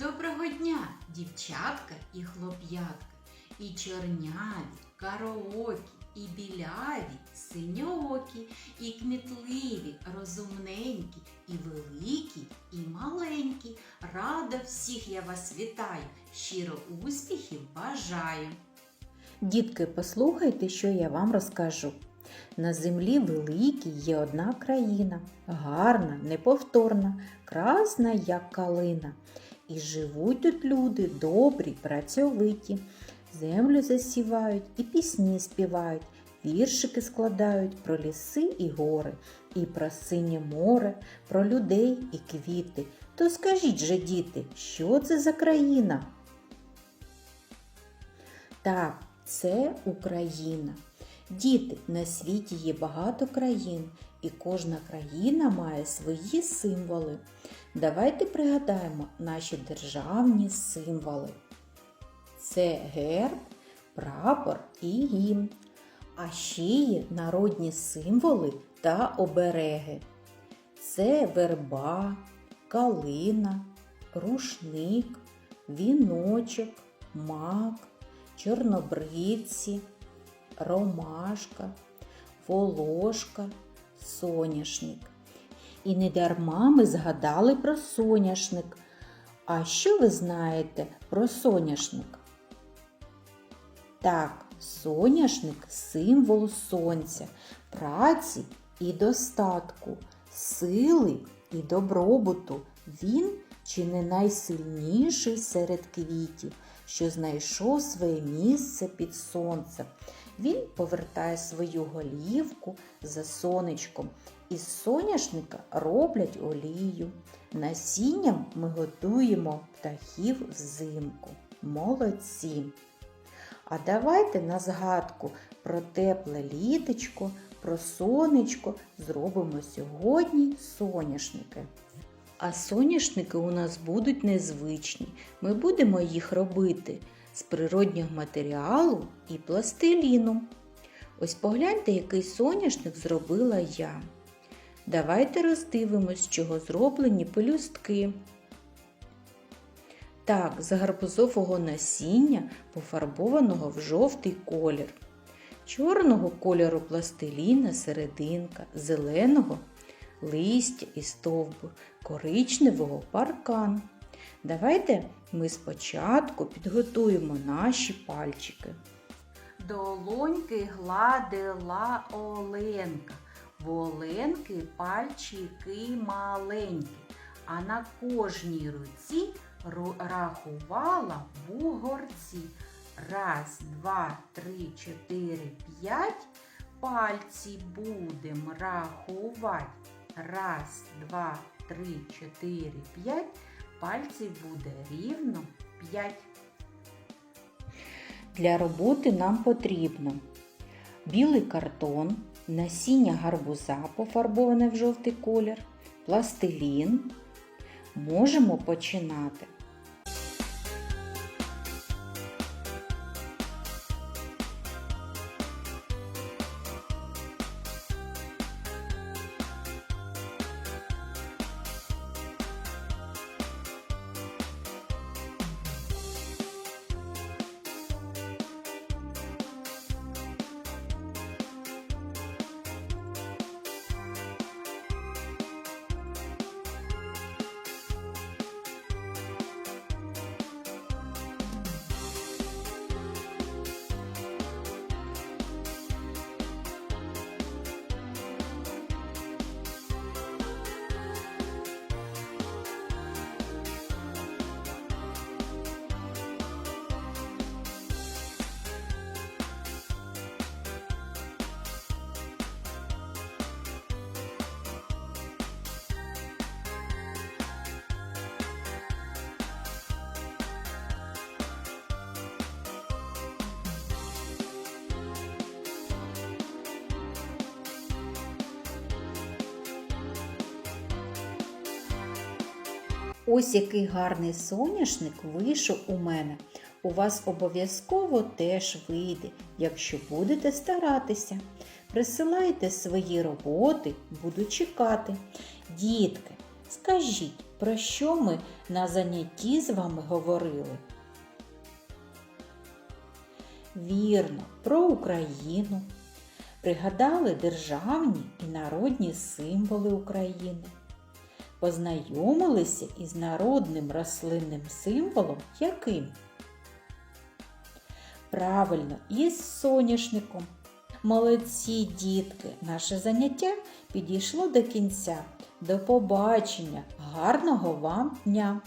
Доброго дня, дівчатка і хлоп'ятка, і чорняві, кароокі, і біляві, синьоокі, і кмітливі, розумненькі, і великі, і маленькі. Рада всіх я вас вітаю, щиро успіхів бажаю. Дітки, послухайте, що я вам розкажу. На землі великій є одна країна, гарна, неповторна, красна, як калина. І живуть тут люди добрі, працьовиті. Землю засівають і пісні співають, віршики складають про ліси і гори, і про синє море, про людей і квіти. То скажіть же, діти, що це за країна? Так, це Україна. Діти, на світі є багато країн, і кожна країна має свої символи. Давайте пригадаємо наші державні символи. Це герб, прапор і гімн. А ще є народні символи та обереги. Це верба, калина, рушник, віночок, мак, чорнобривці, ромашка, волошка, соняшник. І не дарма ми згадали про соняшник. А що ви знаєте про соняшник? Так, соняшник символ сонця, праці і достатку, сили і добробуту. Він чи не найсильніший серед квітів, що знайшов своє місце під сонцем. Він повертає свою голівку за сонечком. Із соняшника роблять олію. Насінням ми готуємо птахів взимку. Молодці! А давайте на згадку про тепле літочко, про сонечко зробимо сьогодні соняшники. А соняшники у нас будуть незвичні. Ми будемо їх робити з природнього матеріалу і пластиліну. Ось погляньте, який соняшник зробила я. Давайте роздивимось, з чого зроблені пелюстки. Так, з гарбузового насіння, пофарбованого в жовтий колір, чорного кольору пластиліна серединка, зеленого листя і стовбур, коричневого паркан. Давайте ми спочатку підготуємо наші пальчики. Долоньки гладила Оленка, в Оленки пальчики маленькі, а на кожній руці ру- рахувала бугорці. Раз, два, три, чотири, п'ять. Пальці будем рахувати. Раз, два, три, чотири, п'ять. Пальців буде рівно 5. Для роботи нам потрібно білий картон, насіння гарбуза, пофарбоване в жовтий колір, пластилін. Можемо починати. Ось який гарний соняшник вийшов у мене. У вас обов'язково теж вийде, якщо будете старатися. Присилайте свої роботи, буду чекати. Дітки, Скажіть, про що ми на занятті з вами говорили? Вірно, про Україну. Пригадали державні і народні символи України. Познайомилися із народним рослинним символом яким? Правильно, із соняшником. Молодці дітки! Наше заняття підійшло до кінця. До побачення! Гарного вам дня!